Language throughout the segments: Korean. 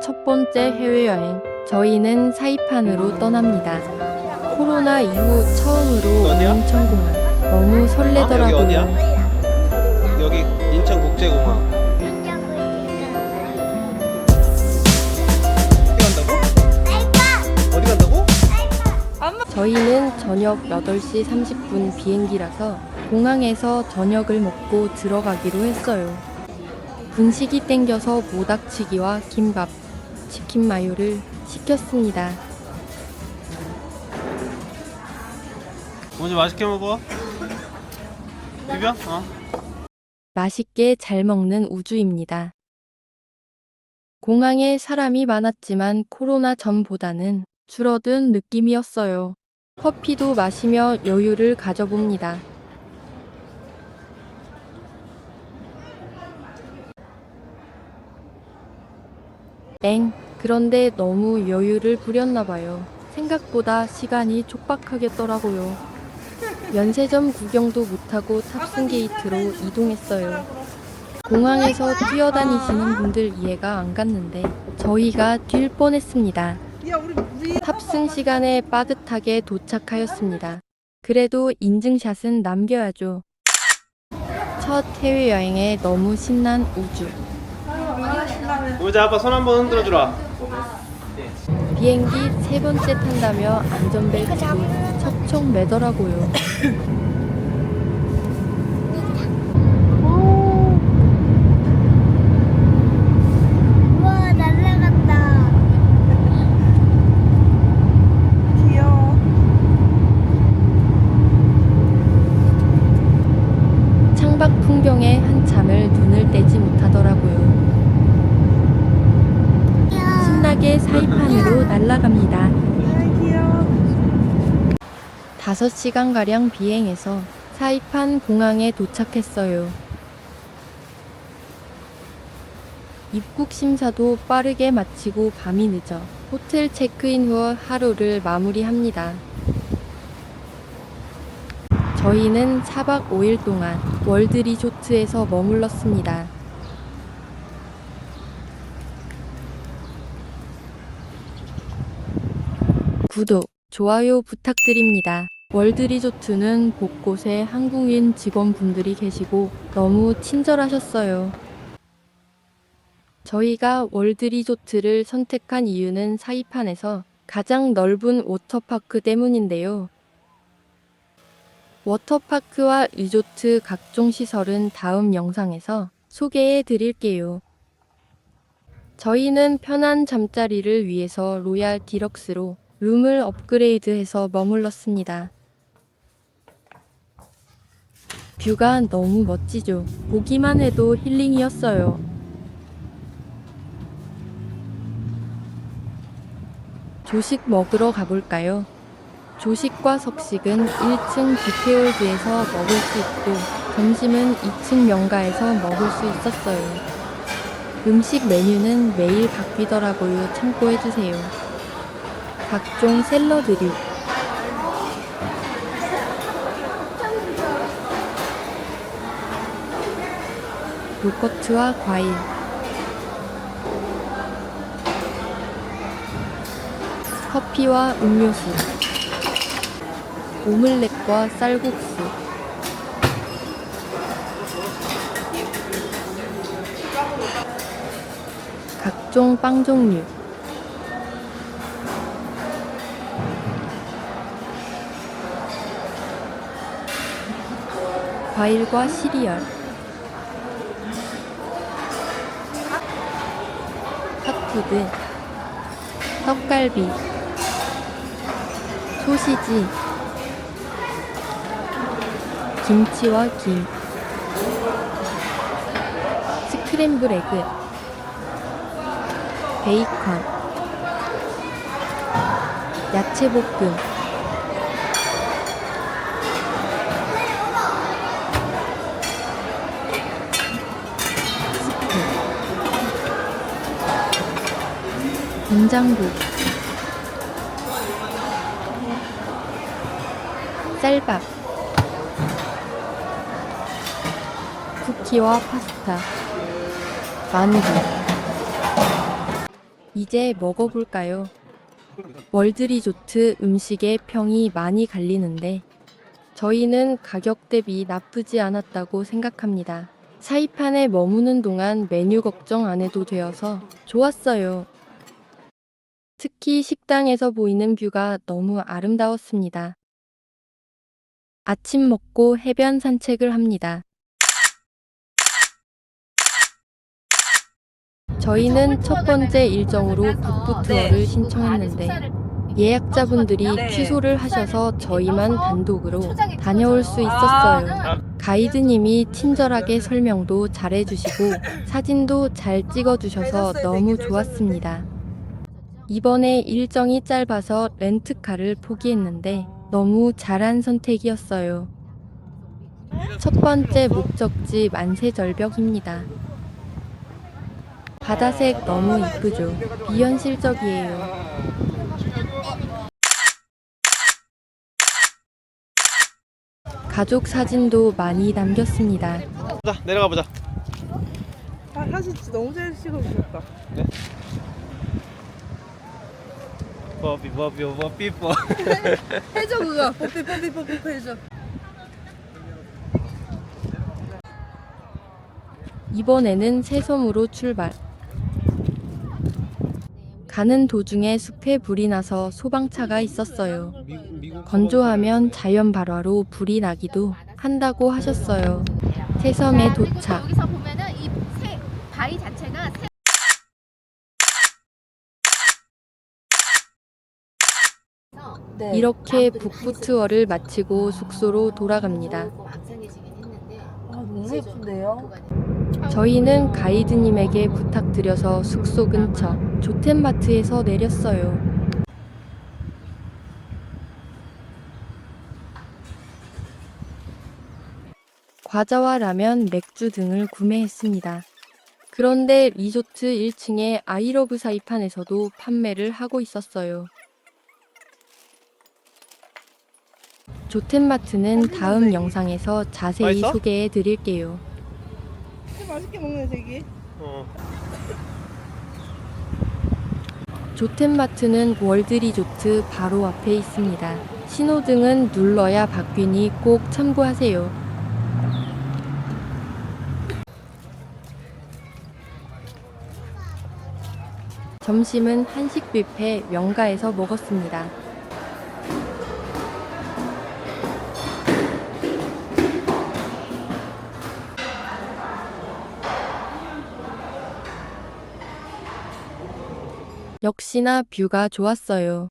첫 번째 해외여행. 저희는 사이판으로 떠납니다. 코로나 이후 처음으로 어디야? 인천공항. 너무 설레더라고요. 여기 어디야? 여기 인천국제공항 어디 간다고? 어디 간다고? 저희는 저녁 8시 30분 비행기라서 공항에서 저녁을 먹고 들어가기로 했어요. 분식이 땡겨서 모닥치기와 김밥, 치킨 마요를 시켰습니다. 먼저 맛있게 먹어 비벼? 어 맛있게 잘 먹는 우주입니다. 공항에 사람이 많았지만 코로나 전보다는 줄어든 느낌이었어요. 커피도 마시며 여유를 가져봅니다. 땡. 그런데 너무 여유를 부렸나 봐요. 생각보다 시간이 촉박하겠더라고요. 면세점 구경도 못하고 탑승 게이트로 이동했어요. 공항에서 뛰어다니시는 분들 이해가 안 갔는데 저희가 뛸 뻔했습니다. 탑승 시간에 빠듯하게 도착하였습니다. 그래도 인증샷은 남겨야죠. 첫 해외여행에 너무 신난 우주. 의자 아빠 손 한번 흔들어 주라 비행기 세 번째 탄다며 안전벨트 척척 매더라고요. 우와 날라갔다. 귀여워. 창밖 풍경에 한참을 눈을 떼지 못하더 신나게 사이판으로 날아갑니다. 아, 귀여워. 5시간가량 비행해서 사이판 공항에 도착했어요. 입국 심사도 빠르게 마치고 밤이 늦어 호텔 체크인 후 하루를 마무리합니다. 저희는 4박 5일 동안 월드 리조트에서 머물렀습니다. 구독, 좋아요 부탁드립니다. 월드 리조트는 곳곳에 한국인 직원분들이 계시고 너무 친절하셨어요. 저희가 월드 리조트를 선택한 이유는 사이판에서 가장 넓은 워터파크 때문인데요. 워터파크와 리조트 각종 시설은 다음 영상에서 소개해 드릴게요. 저희는 편한 잠자리를 위해서 로얄 디럭스로 룸을 업그레이드해서 머물렀습니다. 뷰가 너무 멋지죠. 보기만 해도 힐링이었어요. 조식 먹으러 가볼까요? 조식과 석식은 1층 뷔페홀드에서 먹을 수 있고 점심은 2층 명가에서 먹을 수 있었어요. 음식 메뉴는 매일 바뀌더라고요. 참고해주세요. 각종 샐러드류. 요거트와 과일. 커피와 음료수. 오믈렛과 쌀국수. 각종 빵 종류 과일과 시리얼. 핫푸드. 떡갈비. 소시지. 김치와 김. 스크램블 에그. 베이컨. 야채 볶음 된장국 쌀밥 쿠키와 파스타 만두 이제 먹어볼까요? 월드리조트 음식의 평이 많이 갈리는데 저희는 가격 대비 나쁘지 않았다고 생각합니다. 사이판에 머무는 동안 메뉴 걱정 안 해도 되어서 좋았어요. 특히 식당에서 보이는 뷰가 너무 아름다웠습니다. 아침 먹고 해변 산책을 합니다. 저희는 첫 번째 일정으로 북부 투어를 신청했는데 예약자분들이 취소를 하셔서 저희만 단독으로 다녀올 수 있었어요. 가이드님이 친절하게 설명도 잘해주시고 사진도 잘 찍어주셔서 너무 좋았습니다. 이번에 일정이 짧아서 렌트카를 포기했는데 너무 잘한 선택이었어요. 첫 번째 목적지 만세절벽입니다. 바다색 너무 이쁘죠? 비현실적이에요. 가족 사진도 많이 남겼습니다. 자 내려가 보자. 아, 사진 너무 잘 찍어주셨다. 버비 버비 버비 버. 해줘 그거. 뽀삐 뽀삐 뽀삐 해줘. 이번에는 새섬으로 출발. 가는 도중에 숲에 불이 나서 소방차가 있었어요. 건조하면 자연 발화로 불이 나기도 한다고 하셨어요. 새섬에 도착. 여기서 보면은 이 새, 바위 자체가 새 네. 이렇게 북부 투어를 마치고 숙소로 돌아갑니다. 아, 너무 예쁜데요? 저희는 가이드님에게 부탁드려서 숙소 근처 조텐마트에서 내렸어요. 과자와 라면, 맥주 등을 구매했습니다. 그런데 리조트 1층의 아이러브 사이판에서도 판매를 하고 있었어요. 조텐마트는 다음 영상에서 자세히 맛있어? 소개해 드릴게요. 맛있게 먹네 되게. 어. 조텐마트는 월드리조트 바로 앞에 있습니다. 신호등은 눌러야 바뀌니 꼭 참고하세요. 점심은 한식 뷔페 명가에서 먹었습니다. 역시나 뷰가 좋았어요.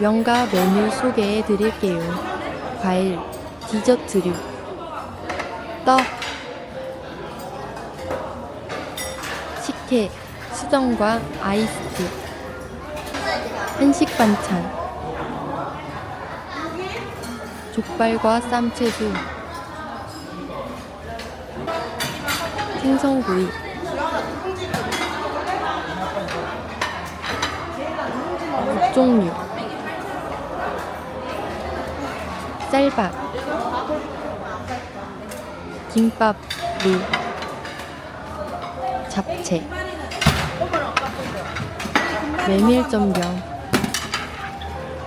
명가 메뉴 소개해 드릴게요. 과일, 디저트류, 떡, 식혜, 수정과 아이스티, 한식 반찬, 족발과 쌈채소, 생선구이, 종류. 쌀밥. 김밥 루 잡채. 메밀전병.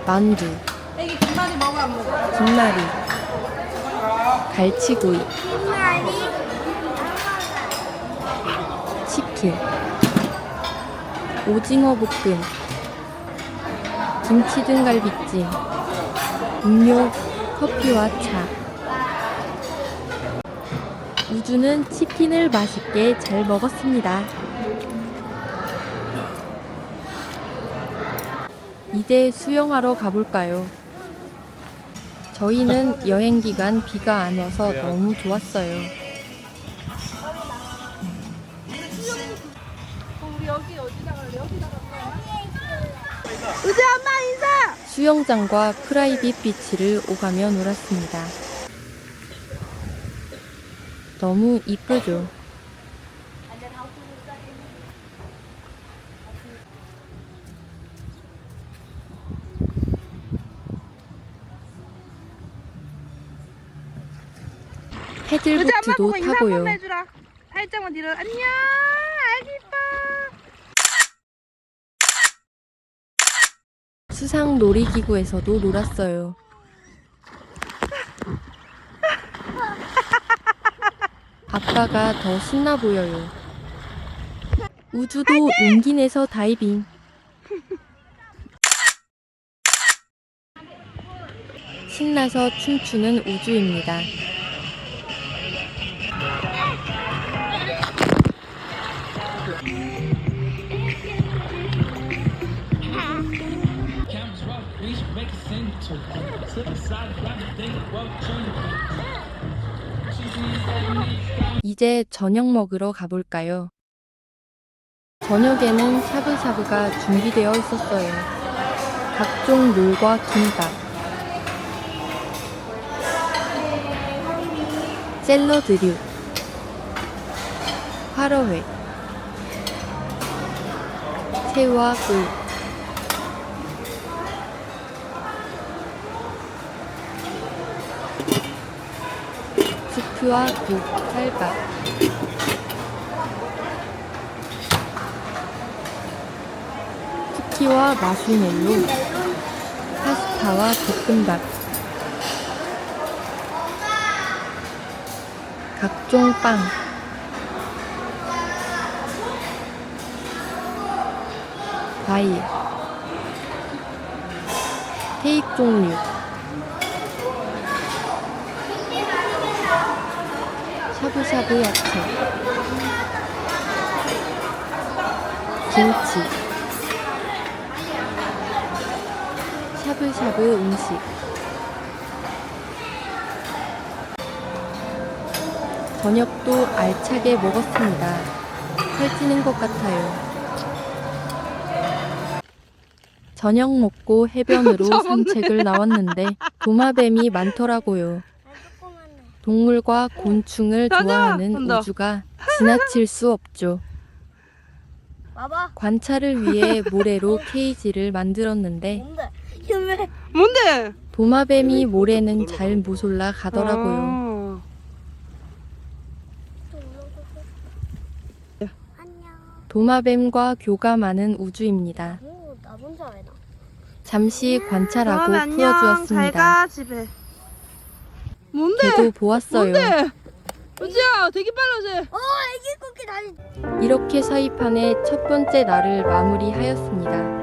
만두. 김말이. 갈치구이. 치킨. 오징어 볶음 김치 등갈비찜, 음료, 커피와 차. 우주는 치킨을 맛있게 잘 먹었습니다. 이제 수영하러 가볼까요? 저희는 여행 기간 비가 안 와서 너무 좋았어요. 수영장과 프라이빗 비치를 오가며 놀았습니다. 너무 이쁘죠? 패들보트도 타고요. 살짝만 뒤로 안녕. 아기 수상 놀이기구에서도 놀았어요. 아빠가 더 신나 보여요. 우주도 용기 내서 다이빙. 신나서 춤추는 우주입니다. Scene to Slip aside, grab the thing, well, change 이제 저녁 먹으러 가볼까요? 저녁에는 샤브샤브가 준비되어 있었어요. 각종 롤과 김밥, 샐러드류, 화로회, 새우와 꿀, 스프와 국, 쌀밥, 쿠키와 마시멜로, 파스타와 볶음밥, 각종 빵, 과일, 케이크 종류, 샤브샤브 야채, 김치, 샤브샤브 음식, 저녁도 알차게 먹었습니다. 살찌는 것 같아요. 저녁 먹고 해변으로 산책을 나왔는데 도마뱀이 많더라고요. 동물과 곤충을 가자! 좋아하는 한다. 우주가 지나칠 수 없죠. 봐봐. 관찰을 위해 모래로 케이지를 만들었는데 뭔데? 힘을. 뭔데? 도마뱀이 모래는 잘 못 올라가더라고요. 어. 안녕. 도마뱀과 교감하는 우주입니다. 오, 나 혼자 왜 나? 잠시 관찰하고 다음에 안녕. 잘 풀어주었습니다. 가 집에. 걔도 보았어요. 뭔데? 우지야 되게 빨라지. 어, 애기 코끼 다리. 이렇게 서이판의 첫 번째 날을 마무리하였습니다.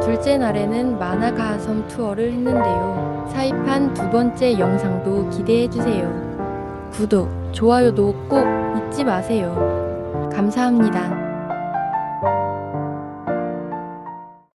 둘째 날에는 마나가하섬 투어를 했는데요. 사이판 두 번째 영상도 기대해주세요. 구독, 좋아요도 꼭 잊지 마세요. 감사합니다.